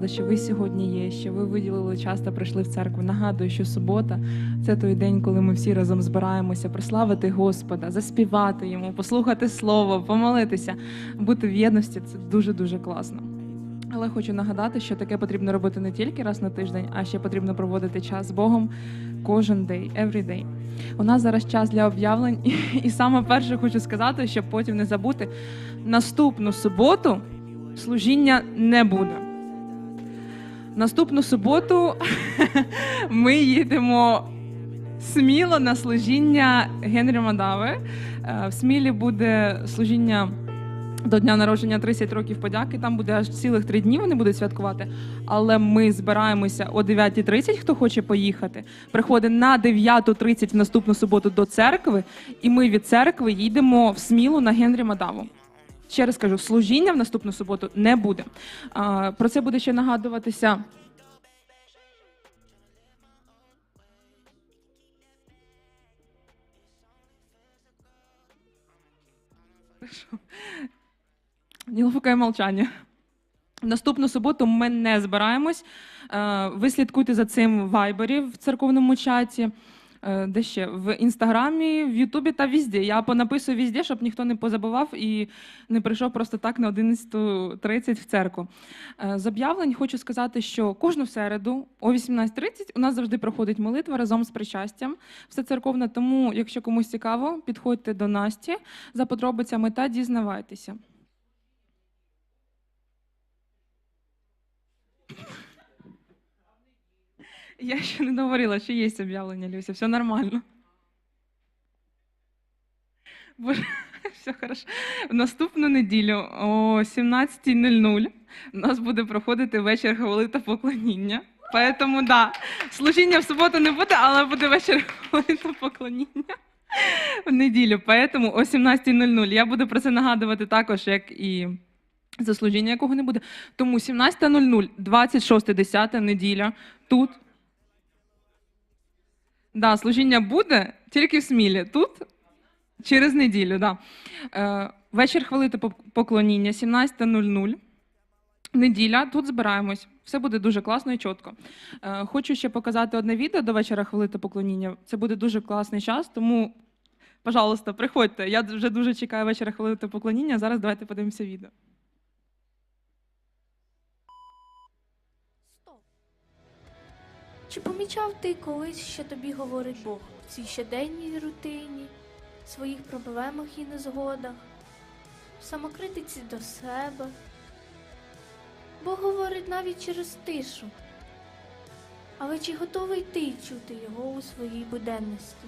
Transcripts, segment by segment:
рада, що ви сьогодні є, що ви виділили час та прийшли в церкву. Нагадую, що субота це той день, коли ми всі разом збираємося прославити Господа, заспівати йому, послухати слово, помолитися, бути в єдності. Це дуже дуже класно. Але хочу нагадати, що таке потрібно робити не тільки раз на тиждень, а ще потрібно проводити час з Богом кожен день, every day. У нас зараз час для об'явлень, і, саме перше хочу сказати, щоб потім не забути, наступну суботу служіння не буде. Наступну суботу ми їдемо сміло на служіння Генрі Мадави. Е, В Смілі буде служіння до дня народження 30 років подяки. Там буде аж цілих три дні. Вони будуть святкувати. Але ми збираємося о 9.30, хто хоче поїхати. Приходить на 9.30 в наступну суботу до церкви, і ми від церкви їдемо в Смілу на Генрі Мадаву. Ще раз кажу, служіння в наступну суботу не буде. Про це буде ще нагадуватися. Хорошо. Неловкое мовчання. В наступну суботу ми не збираємось. Е, Ви слідкуйте за цим в вайбері в церковному чаті. Е, Де ще? В інстаграмі, в Ютубі та візді. Я понаписую візді, щоб ніхто не позабував і не прийшов просто так на 11.30 в церкву. Е, З об'явлень хочу сказати, що кожну середу о 18.30 у нас завжди проходить молитва разом з причастям. Все церковне. Тому, якщо комусь цікаво, підходьте до Насті за подробицями та дізнавайтеся. Я ще не говорила, що є об'явлення, Люся, все нормально. Боже, все хорошо. В наступну неділю о 17.00 у нас буде проходити вечір хвали та поклоніння. Поэтому, да, служіння в суботу не буде, але буде вечір хвали та поклоніння в неділю. Поэтому о 17.00 я буду про це нагадувати також, як і за служіння, якого не буде. Тому 17.00, 26.10 неділя тут. Да, служіння буде тільки в Смілі. Тут через неділю. Да. Е, вечір хвалити поклоніння 17.00. Неділя, тут збираємось. Все буде дуже класно і чітко. Е, хочу ще показати одне відео до вечора хвалити поклоніння. Це буде дуже класний час, тому, пожалуйста, приходьте. Я вже дуже чекаю вечора хвалити поклоніння. Зараз давайте подивимося відео. Чи помічав ти колись, що тобі говорить Бог в цій щоденній рутині, своїх проблемах і незгодах, в самокритиці до себе? Бог говорить навіть через тишу. Але чи готовий ти чути його у своїй буденності?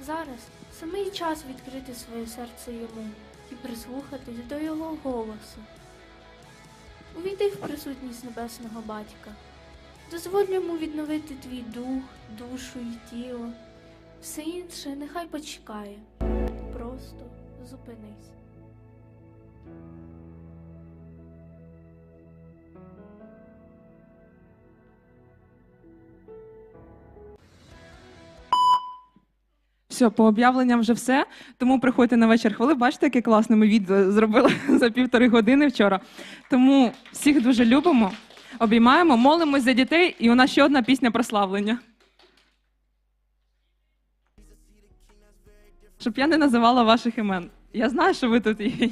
Зараз самий час відкрити своє серце йому і прислухатись до його голосу. Увійди в присутність небесного батька. Дозволь йому відновити твій дух, душу і тіло. Все інше нехай почекає. Просто зупинись. Все, по об'явленням вже все. Тому приходьте на вечір хвилин. Бачите, яке класне ми відео зробили за півтори години вчора. Тому всіх дуже любимо, обіймаємо, молимось за дітей, і у нас ще одна пісня прославлення. Щоб я не називала ваших імен. Я знаю, що ви тут є.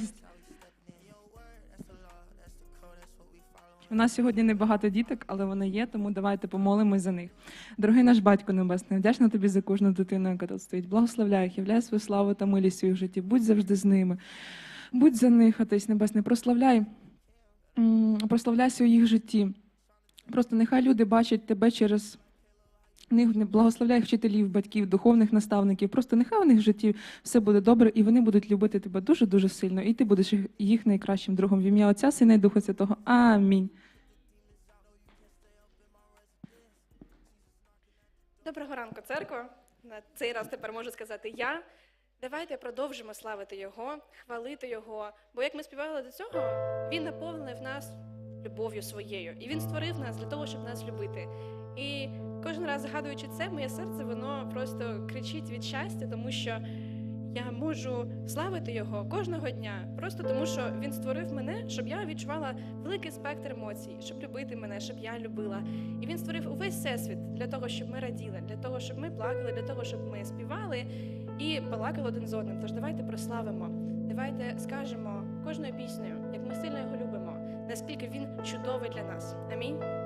У нас сьогодні небагато діток, але вони є, тому давайте помолимось за них. Дорогий наш батько небесний, вдячна тобі за кожну дитину, яка тут стоїть. Благословляй їх, являй свою славу та милість у житті. Будь завжди з ними. Будь за них, Отець Небесний, прославляй, прославляйся у їх житті. Просто нехай люди бачать тебе через них, не благословляй вчителів, батьків, духовних наставників. Просто нехай у них в житті все буде добре, і вони будуть любити тебе дуже-дуже сильно. І ти будеш їх найкращим другом. В ім'я Отця, Сина і Духа Святого. Амінь. Доброго ранку, церква. На цей раз тепер можу сказати я. Давайте продовжимо славити Його, хвалити Його. Бо як ми співали до цього, Він наповнив нас любов'ю своєю. І Він створив нас для того, щоб нас любити. І кожен раз згадуючи це, моє серце воно просто кричить від щастя, тому що я можу славити його кожного дня, просто тому що він створив мене, щоб я відчувала великий спектр емоцій, щоб любити мене, щоб я любила. І він створив увесь всесвіт для того, щоб ми раділи, для того, щоб ми плакали, для того, щоб ми співали і балакали один з одним. Тож давайте прославимо, давайте скажемо кожною піснею, як ми сильно його любимо, наскільки він чудовий для нас. Амінь.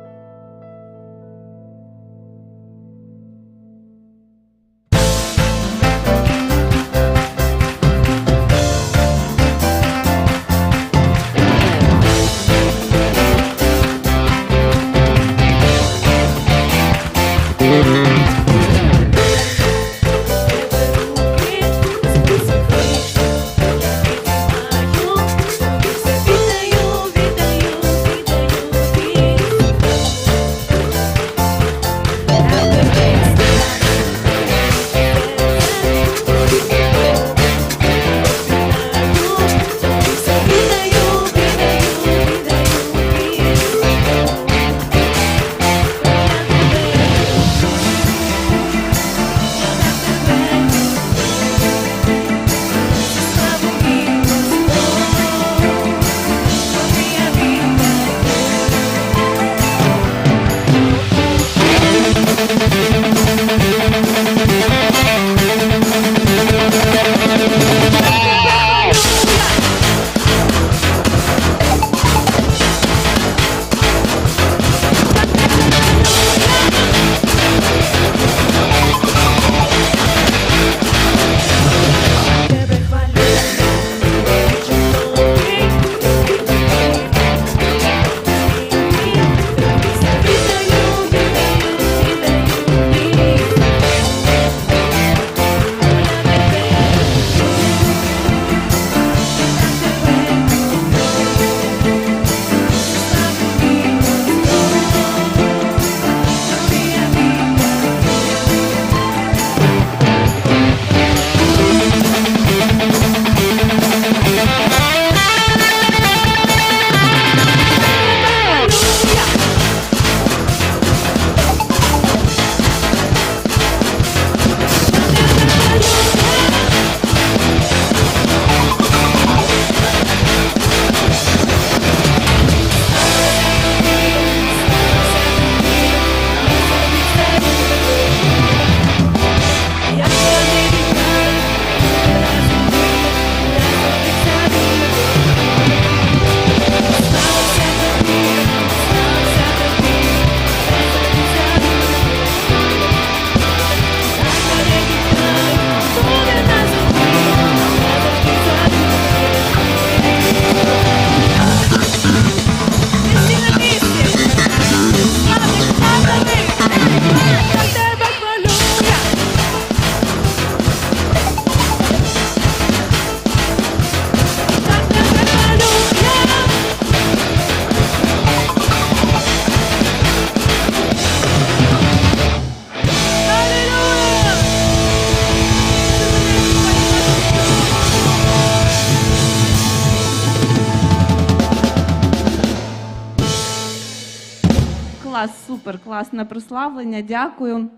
Супер, класне прославлення. Дякую.